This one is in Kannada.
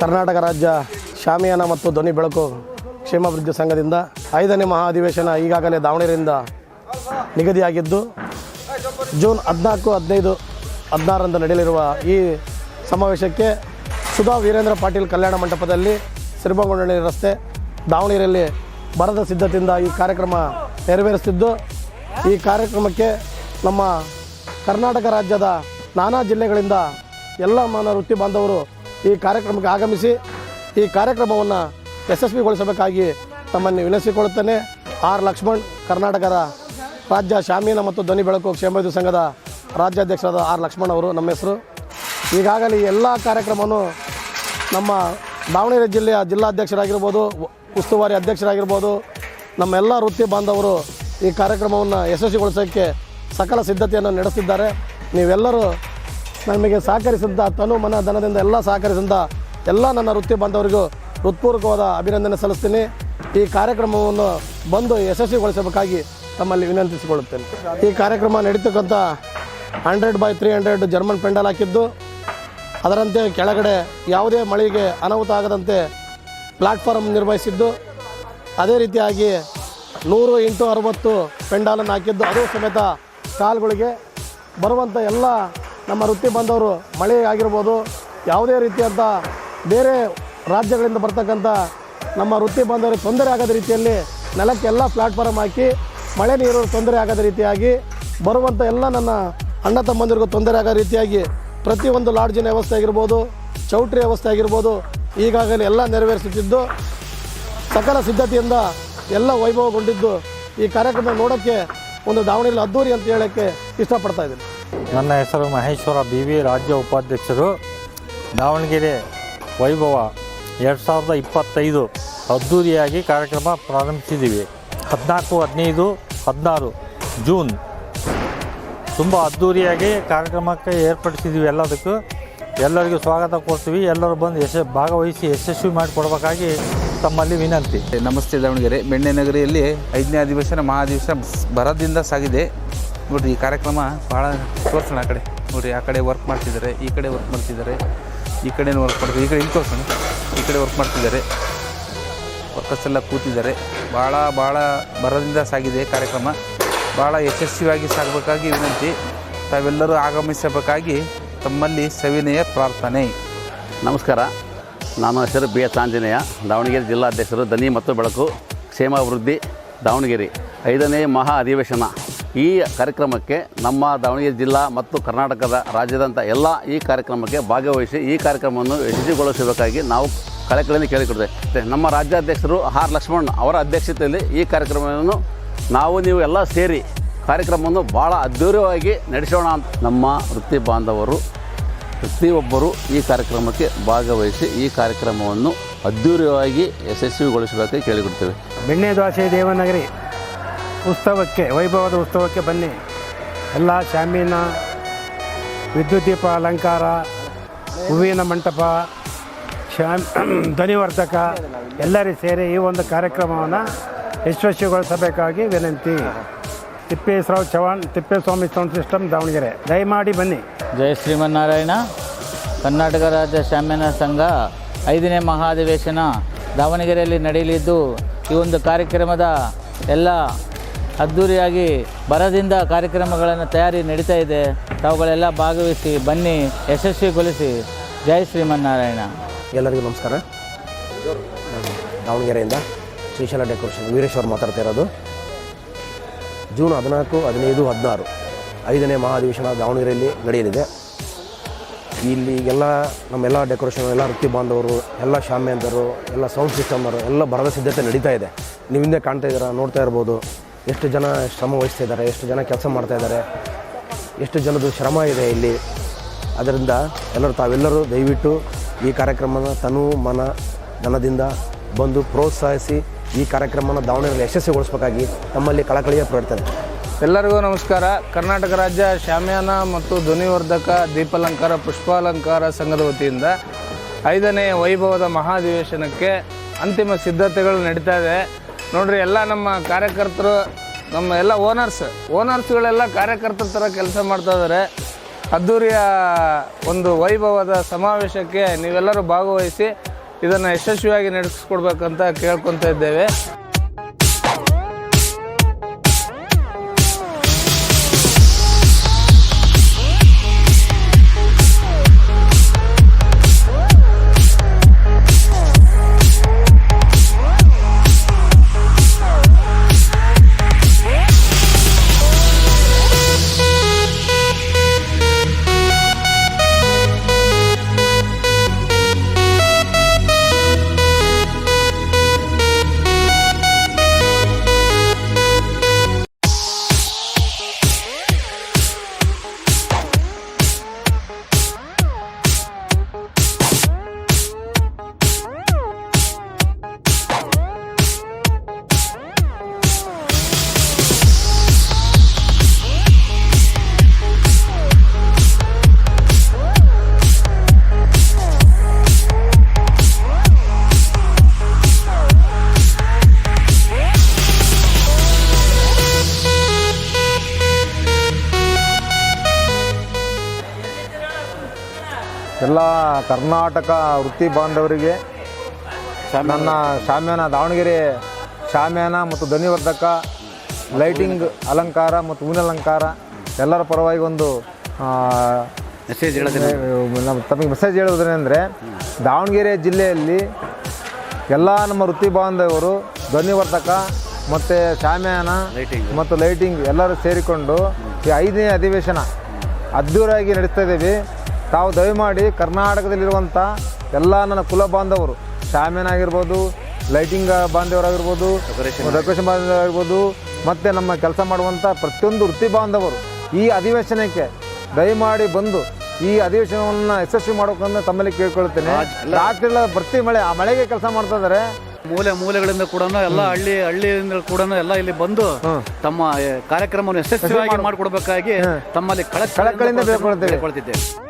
ಕರ್ನಾಟಕ ರಾಜ್ಯ ಶಾಮಿಯಾನ ಮತ್ತು ಧ್ವನಿ ಬೆಳಕು ಕ್ಷೇಮಾಭಿವೃದ್ಧಿ ಸಂಘದಿಂದ ಐದನೇ ಮಹಾ ಅಧಿವೇಶನ ಈಗಾಗಲೇ ದಾವಣಗೆರೆಯಿಂದ ನಿಗದಿಯಾಗಿದ್ದು ಜೂನ್ ಹದಿನಾಲ್ಕು, ಹದಿನೈದು, ಹದಿನಾರರಂದು ನಡೆಯಲಿರುವ ಈ ಸಮಾವೇಶಕ್ಕೆ ಸುಧಾ ವೀರೇಂದ್ರ ಪಾಟೀಲ್ ಕಲ್ಯಾಣ ಮಂಟಪದಲ್ಲಿ ಸಿರಿಬಂಗೊಂಡಳ್ಳಿ ರಸ್ತೆ ದಾವಣಗೆರೆಯಲ್ಲಿ ಬರದ ಸಿದ್ಧತೆಯಿಂದ ಈ ಕಾರ್ಯಕ್ರಮ ನೆರವೇರಿಸುತ್ತಿದ್ದು ಈ ಕಾರ್ಯಕ್ರಮಕ್ಕೆ ನಮ್ಮ ಕರ್ನಾಟಕ ರಾಜ್ಯದ ನಾನಾ ಜಿಲ್ಲೆಗಳಿಂದ ಎಲ್ಲ ಮಾನ ವೃತ್ತಿ ಬಾಂಧವರು ಈ ಕಾರ್ಯಕ್ರಮಕ್ಕೆ ಆಗಮಿಸಿ ಈ ಕಾರ್ಯಕ್ರಮವನ್ನು ಯಶಸ್ವಿಗೊಳಿಸಬೇಕಾಗಿ ತಮ್ಮನ್ನು ವಿನಂತಿಸಿಕೊಳ್ಳುತ್ತೇನೆ. ಆರ್ ಲಕ್ಷ್ಮಣ್, ಕರ್ನಾಟಕದ ರಾಜ್ಯ ಶಾಮೀನ ಮತ್ತು ಧ್ವನಿ ಬೆಳಕು ಕ್ಷೇಮಾಭಿವೃದ್ಧಿ ಸಂಘದ ರಾಜ್ಯಾಧ್ಯಕ್ಷರಾದ ಆರ್ ಲಕ್ಷ್ಮಣ್ ಅವರು ನಮ್ಮ ಹೆಸರು. ಈಗಾಗಲೇ ಎಲ್ಲ ಕಾರ್ಯಕ್ರಮವನ್ನು ನಮ್ಮ ದಾವಣಗೆರೆ ಜಿಲ್ಲೆಯ ಜಿಲ್ಲಾಧ್ಯಕ್ಷರಾಗಿರ್ಬೋದು, ಉಸ್ತುವಾರಿ ಅಧ್ಯಕ್ಷರಾಗಿರ್ಬೋದು ನಮ್ಮೆಲ್ಲ ವೃತ್ತಿ ಬಾಂಧವರು ಈ ಕಾರ್ಯಕ್ರಮವನ್ನು ಯಶಸ್ವಿಗೊಳಿಸೋಕ್ಕೆ ಸಕಲ ಸಿದ್ಧತೆಯನ್ನು ನಡೆಸಿದ್ದಾರೆ ನೀವೆಲ್ಲರೂ ನಮಗೆ ಸಹಕರಿಸಿದಂಥ ತನು ಮನ ಧನದಿಂದ ಎಲ್ಲ ಸಹಕರಿಸಿದಂಥ ಎಲ್ಲ ನನ್ನ ವೃತ್ತಿ ಬಾಂಧವರಿಗೂ ಹೃತ್ಪೂರ್ವಕವಾದ ಅಭಿನಂದನೆ ಸಲ್ಲಿಸ್ತೀನಿ. ಈ ಕಾರ್ಯಕ್ರಮವನ್ನು ಬಂದು ಯಶಸ್ವಿಗೊಳಿಸಬೇಕಾಗಿ ತಮ್ಮಲ್ಲಿ ವಿನಂತಿಸಿಕೊಳ್ಳುತ್ತೇನೆ. ಈ ಕಾರ್ಯಕ್ರಮ ನಡೀತಕ್ಕಂಥ hundred by three hundred German pandal ಹಾಕಿದ್ದು, ಅದರಂತೆ ಕೆಳಗಡೆ ಯಾವುದೇ ಮಳೆಗೆ ಅನಾಹುತ ಆಗದಂತೆ ಪ್ಲಾಟ್ಫಾರ್ಮ್ ನಿರ್ವಹಿಸಿದ್ದು, ಅದೇ ರೀತಿಯಾಗಿ ನೂರು ಎಂಟು ಅರವತ್ತು ಪೆಂಡಾಲನ್ನು ಹಾಕಿದ್ದು, ಅದು ಸಮೇತ ಕಾಲ್ಗಳಿಗೆ ಬರುವಂಥ ಎಲ್ಲ ನಮ್ಮ ವೃತ್ತಿ ಬಂದವರು ಮಳೆ ಆಗಿರ್ಬೋದು ಯಾವುದೇ ರೀತಿಯಂಥ ಬೇರೆ ರಾಜ್ಯಗಳಿಂದ ಬರ್ತಕ್ಕಂಥ ನಮ್ಮ ವೃತ್ತಿ ಬಂದವರಿಗೆ ತೊಂದರೆ ಆಗದ ರೀತಿಯಲ್ಲಿ ನೆಲಕ್ಕೆ ಎಲ್ಲ ಪ್ಲಾಟ್ಫಾರ್ಮ್ ಹಾಕಿ ಮಳೆ ನೀರು ತೊಂದರೆ ಆಗದ ರೀತಿಯಾಗಿ ಬರುವಂಥ ಎಲ್ಲ ನನ್ನ ಅಣ್ಣ ತಮ್ಮಂದಿರಿಗೂ ತೊಂದರೆ ಆಗೋ ರೀತಿಯಾಗಿ ಪ್ರತಿಯೊಂದು ಲಾಡ್ಜಿನ ವ್ಯವಸ್ಥೆ ಆಗಿರ್ಬೋದು, ಚೌಟ್ರಿ ವ್ಯವಸ್ಥೆ ಆಗಿರ್ಬೋದು ಈಗಾಗಲೇ ಎಲ್ಲ ನೆರವೇರಿಸುತ್ತಿದ್ದು ಸಕಲ ಸಿದ್ಧತೆಯಿಂದ ಎಲ್ಲ ವೈಭವಗೊಂಡಿದ್ದು ಈ ಕಾರ್ಯಕ್ರಮ ನೋಡೋಕ್ಕೆ ಒಂದು ದಾವಣಗೆರೆ ಅದ್ದೂರಿ ಅಂತ ಹೇಳೋಕ್ಕೆ ಇಷ್ಟಪಡ್ತಾ ಇದ್ದೀನಿ. ನನ್ನ ಹೆಸರು ಮಹೇಶ್ವರ ಬಿ ವಿ ರಾಜ್ಯ ಉಪಾಧ್ಯಕ್ಷರು. ದಾವಣಗೆರೆ ವೈಭವ ಎರಡು ಸಾವಿರದ ಇಪ್ಪತ್ತೈದು ಅದ್ಧೂರಿಯಾಗಿ ಕಾರ್ಯಕ್ರಮ ಪ್ರಾರಂಭಿಸಿದ್ದೀವಿ. ಹದಿನಾಲ್ಕು, ಹದಿನೈದು, ಹದಿನಾರು ಜೂನ್. ತುಂಬ ಅದ್ಧೂರಿಯಾಗಿ ಕಾರ್ಯಕ್ರಮಕ್ಕೆ ಏರ್ಪಡಿಸಿದ್ದೀವಿ ಎಲ್ಲದಕ್ಕೂ. ಎಲ್ಲರಿಗೂ ಸ್ವಾಗತ ಕೊಡ್ತೀವಿ. ಎಲ್ಲರೂ ಬಂದು ಯಶ, ಭಾಗವಹಿಸಿ ಯಶಸ್ವಿ ಮಾಡಿಕೊಡ್ಬೇಕಾಗಿ ತಮ್ಮಲ್ಲಿ ವಿನಂತಿ. ನಮಸ್ತೆ ದಾವಣಗೆರೆ. ಬೆಣ್ಣೆ ನಗರಿಯಲ್ಲಿ ಐದನೇ ಅಧಿವೇಶನ ಮಹಾಧಿವೇಶನ ಬರದಿಂದ ಸಾಗಿದೆ. ನೋಡಿರಿ, ಈ ಕಾರ್ಯಕ್ರಮ ಭಾಳ ತೋರಿಸೋಣ ಆ ಕಡೆ. ನೋಡಿರಿ, ಆ ಕಡೆ ವರ್ಕ್ ಮಾಡ್ತಿದ್ದಾರೆ, ಈ ಕಡೆ ವರ್ಕ್ ಮಾಡ್ತಿದ್ದಾರೆ, ಈ ಕಡೆನೂ ವರ್ಕ್ ಮಾಡ್ತಾರೆ ಈ ಕಡೆ ಇಲ್ಲಿ ತೋರಿಸೋಣ. ಈ ಕಡೆ ವರ್ಕ್ ಮಾಡ್ತಿದ್ದಾರೆ. ವರ್ಕರ್ಸ್ ಎಲ್ಲ ಕೂತಿದ್ದಾರೆ. ಭಾಳ ಭಾಳ ಬರದಿಂದ ಸಾಗಿದೆ ಕಾರ್ಯಕ್ರಮ. ಭಾಳ ಯಶಸ್ವಿಯಾಗಿ ಸಾಗಬೇಕಾಗಿ ವಿನಂತಿ. ತಾವೆಲ್ಲರೂ ಆಗಮಿಸಬೇಕಾಗಿ ತಮ್ಮಲ್ಲಿ ಸವಿನಯ ಪ್ರಾರ್ಥನೆ. ನಮಸ್ಕಾರ. ನಾನು ಹೆಸರು ಬಿ ಎಸ್ ಆಂಜನೇಯ. ದಾವಣಗೆರೆ ಜಿಲ್ಲಾಧ್ಯಕ್ಷರು ದನಿ ಮತ್ತು ಬೆಳಕು, ಕ್ಷೇಮಾಭಿವೃದ್ಧಿ, ದಾವಣಗೆರೆ. ಐದನೇ ಮಹಾ ಅಧಿವೇಶನ. ಈ ಕಾರ್ಯಕ್ರಮಕ್ಕೆ ನಮ್ಮ ದಾವಣಗೆರೆ ಜಿಲ್ಲಾ ಮತ್ತು ಕರ್ನಾಟಕದ ರಾಜ್ಯದಂಥ ಎಲ್ಲ ಈ ಕಾರ್ಯಕ್ರಮಕ್ಕೆ ಭಾಗವಹಿಸಿ ಈ ಕಾರ್ಯಕ್ರಮವನ್ನು ಯಶಸ್ವಿಗೊಳಿಸಬೇಕಾಗಿ ನಾವು ಕಳಕಳಿಯಿಂದ ಕೇಳಿಕೊಡ್ತೇವೆ. ನಮ್ಮ ರಾಜ್ಯಾಧ್ಯಕ್ಷರು ಆರ್ ಲಕ್ಷ್ಮಣ್ ಅವರ ಅಧ್ಯಕ್ಷತೆಯಲ್ಲಿ ಈ ಕಾರ್ಯಕ್ರಮವನ್ನು ನಾವು ನೀವು ಎಲ್ಲ ಸೇರಿ ಕಾರ್ಯಕ್ರಮವನ್ನು ಭಾಳ ಅದ್ಧೂರಿಯಾಗಿ ನಡೆಸೋಣ ಅಂತ ನಮ್ಮ ವೃತ್ತಿ ಬಾಂಧವರು ಪ್ರತಿಯೊಬ್ಬರು ಈ ಕಾರ್ಯಕ್ರಮಕ್ಕೆ ಭಾಗವಹಿಸಿ ಈ ಕಾರ್ಯಕ್ರಮವನ್ನು ಅದ್ಧೂರಿಯಾಗಿ ಯಶಸ್ವಿಗೊಳಿಸಬೇಕಾಗಿ ಕೇಳಿಕೊಡ್ತೇವೆ. ಬೆಣ್ಣೆ ದ್ವಾಸೆ ದೇವನಗರಿ. ಉತ್ಸವಕ್ಕೆ, ವೈಭವದ ಉತ್ಸವಕ್ಕೆ ಬನ್ನಿ. ಎಲ್ಲ ಶಾಮೀನ ವಿದ್ಯುತ್ ದೀಪ, ಅಲಂಕಾರ, ಹೂವಿನ ಮಂಟಪ ಶಾಮ್ ಧ್ವನಿವರ್ಧಕ ಎಲ್ಲರೂ ಸೇರಿ ಈ ಒಂದು ಕಾರ್ಯಕ್ರಮವನ್ನು ಯಶಸ್ವಿಗೊಳಿಸಬೇಕಾಗಿ ವಿನಂತಿ. Tippeshwarao Chavan Tippeswamy sound system Davanagere. ದಯಮಾಡಿ ಬನ್ನಿ. ಜಯ ಶ್ರೀಮನ್ನಾರಾಯಣ. ಕರ್ನಾಟಕ ರಾಜ್ಯ ಶಾಮ್ಯಾನ ಸಂಘ ಐದನೇ ಮಹಾಧಿವೇಶನ ದಾವಣಗೆರೆಯಲ್ಲಿ ನಡೆಯಲಿದ್ದು, ಈ ಒಂದು ಕಾರ್ಯಕ್ರಮದ ಎಲ್ಲ ಅದ್ಧೂರಿಯಾಗಿ ಬರದಿಂದ ಕಾರ್ಯಕ್ರಮಗಳನ್ನು ತಯಾರಿ ನಡೀತಾ ಇದೆ. ತಾವುಗಳೆಲ್ಲ ಭಾಗವಹಿಸಿ, ಬನ್ನಿ, ಯಶಸ್ವಿಗೊಳಿಸಿ. ಜೈ ಶ್ರೀಮನ್ನಾರಾಯಣ. ಎಲ್ಲರಿಗೂ ನಮಸ್ಕಾರ. ದಾವಣಗೆರೆಯಿಂದ ಶ್ರೀಶೈಲ ಡೆಕೋರೇಷನ್ ವೀರೇಶ್ವರ್ ಮಾತಾಡ್ತಾ ಇರೋದು. ಜೂನ್ ಹದಿನಾಲ್ಕು, ಹದಿನೈದು, ಹದಿನಾರು. ಐದನೇ ಮಹಾಧಿವೇಶನ ದಾವಣಗೆರೆಯಲ್ಲಿ ನಡೆಯಲಿದೆ. ಇಲ್ಲಿ ಎಲ್ಲ ನಮ್ಮೆಲ್ಲ ಡೆಕೋರೇಷನ್, ಎಲ್ಲ ವೃತ್ತಿ ಬಾಂಧವರು, ಎಲ್ಲ ಶಾಮ್ಯಂದರು ಎಲ್ಲ ಸೌಂಡ್ ಸಿಸ್ಟಮರು, ಎಲ್ಲ ಬರದ ಸಿದ್ಧತೆ ನಡೀತಾ ಇದೆ. ನೀವು ಕಾಣ್ತಾ ಇದ್ದೀರಾ, ನೋಡ್ತಾ ಇರ್ಬೋದು. ಎಷ್ಟು ಜನ ಶ್ರಮ ವಹಿಸ್ತಾ ಎಷ್ಟು ಜನ ಕೆಲಸ ಮಾಡ್ತಾ ಇದ್ದಾರೆ, ಎಷ್ಟು ಜನದ್ದು ಶ್ರಮ ಇದೆ ಇಲ್ಲಿ. ಅದರಿಂದ ಎಲ್ಲರೂ ತಾವೆಲ್ಲರೂ ದಯವಿಟ್ಟು ಈ ಕಾರ್ಯಕ್ರಮನ ತನು ಮನ ಧನದಿಂದ ಬಂದು ಪ್ರೋತ್ಸಾಹಿಸಿ ಈ ಕಾರ್ಯಕ್ರಮನ ದಾವಣಗೆರೆಯಲ್ಲಿ ಯಶಸ್ವಿಗೊಳಿಸಬೇಕಾಗಿ ತಮ್ಮಲ್ಲಿ ಕಳಕಳಿಯ ಪ್ರಾರ್ಥನೆ ಎಲ್ಲರಿಗೂ ನಮಸ್ಕಾರ. ಕರ್ನಾಟಕ ರಾಜ್ಯ ಶಾಮ್ಯಾನ ಮತ್ತು ಧ್ವನಿವರ್ಧಕ ದೀಪಾಲಂಕಾರ, ಪುಷ್ಪಾಲಂಕಾರ ಸಂಘದ ವತಿಯಿಂದ ಐದನೇ ವೈಭವದ ಮಹಾಧಿವೇಶನಕ್ಕೆ ಅಂತಿಮ ಸಿದ್ಧತೆಗಳು ನಡೀತಾ ಇದೆ. ನೋಡ್ರಿ, ಎಲ್ಲ ನಮ್ಮ ಕಾರ್ಯಕರ್ತರು, ನಮ್ಮ ಎಲ್ಲ ಓನರ್ಸ್ ಓನರ್ಸ್ಗಳೆಲ್ಲ ಕಾರ್ಯಕರ್ತರ ಥರ ಕೆಲಸ ಮಾಡ್ತಾ ಇದ್ದಾರೆ ಅದ್ಧೂರಿಯ ಒಂದು ವೈಭವದ ಸಮಾವೇಶಕ್ಕೆ ನೀವೆಲ್ಲರೂ ಭಾಗವಹಿಸಿ ಇದನ್ನು ಯಶಸ್ವಿಯಾಗಿ ನಡೆಸ್ಕೊಡ್ಬೇಕಂತ ಕೇಳ್ಕೊತಾ ಇದ್ದೇವೆ. ಎಲ್ಲ ಕರ್ನಾಟಕ ವೃತ್ತಿ ಬಾಂಧವರಿಗೆ ನನ್ನ ಶಾಮ್ಯಾನ ದಾವಣಗೆರೆ ಶಾಮ್ಯಾನ ಮತ್ತು ಧ್ವನಿವರ್ಧಕ ಲೈಟಿಂಗ್ ಅಲಂಕಾರ ಮತ್ತು ಹೂವಿನ ಅಲಂಕಾರ ಎಲ್ಲರ ಪರವಾಗಿ ಒಂದು ಮೆಸೇಜ್ ನಮ್ಮ ತಮಗೆ ಮೆಸೇಜ್ ಹೇಳುವುದೇನೆಂದರೆ ದಾವಣಗೆರೆ ಜಿಲ್ಲೆಯಲ್ಲಿ ಎಲ್ಲ ನಮ್ಮ ವೃತ್ತಿ ಬಾಂಧವರು ಧ್ವನಿವರ್ಧಕ ಮತ್ತು ಶಾಮ್ಯಾನ ಮತ್ತು ಲೈಟಿಂಗ್ ಎಲ್ಲರೂ ಸೇರಿಕೊಂಡು ಈ ಐದನೇ ಅಧಿವೇಶನ ಅದ್ಧೂರಾಗಿ ನಡೆಸ್ತಾ ಇದ್ದೀವಿ. ತಾವು ದಯಮಾಡಿ ಕರ್ನಾಟಕದಲ್ಲಿರುವಂಥ ಎಲ್ಲ ನನ್ನ ಕುಲ ಬಾಂಧವರು ಶಾಮಿಯನ್ ಆಗಿರ್ಬೋದು ಲೈಟಿಂಗ್ ಬಾಂಧವರಾಗಿರ್ಬೋದು ಡೆಕೋರೇಷನ್ ಬಾಂಧವರಾಗಿರ್ಬೋದು ಮತ್ತು ನಮ್ಮ ಕೆಲಸ ಮಾಡುವಂಥ ಪ್ರತಿಯೊಂದು ವೃತ್ತಿ ಬಾಂಧವರು ಈ ಅಧಿವೇಶನಕ್ಕೆ ದಯಮಾಡಿ ಬಂದು ಈ ಅಧಿವೇಶನವನ್ನು ಯಶಸ್ವಿ ಮಾಡೋಕಂತ ತಮ್ಮಲ್ಲಿ ಕೇಳ್ಕೊಳ್ತೇನೆ. ರಾತ್ರಿ ಪ್ರತಿ ಬರ್ತಿ ಮಳೆ ಆ ಮಳೆಗೆ ಕೆಲಸ ಮಾಡ್ತಾ ಇದ್ದಾರೆ ಮೂಲೆ ಮೂಲೆಗಳಿಂದ ಕೂಡ ಎಲ್ಲ ಹಳ್ಳಿ ಹಳ್ಳಿಯಿಂದ ಕೂಡ ಎಲ್ಲ ಇಲ್ಲಿ ಬಂದು ತಮ್ಮ ಕಾರ್ಯಕ್ರಮವನ್ನು ಯಶಸ್ವಿಯಾಗಿ ಮಾಡಿಕೊಡ್ಬೇಕಾಗಿ ತಮ್ಮಲ್ಲಿ ಕಳಕಳಿಯಿಂದ. ಬೇಡ್ಕೊಳ್ತಿದ್ದೇವೆ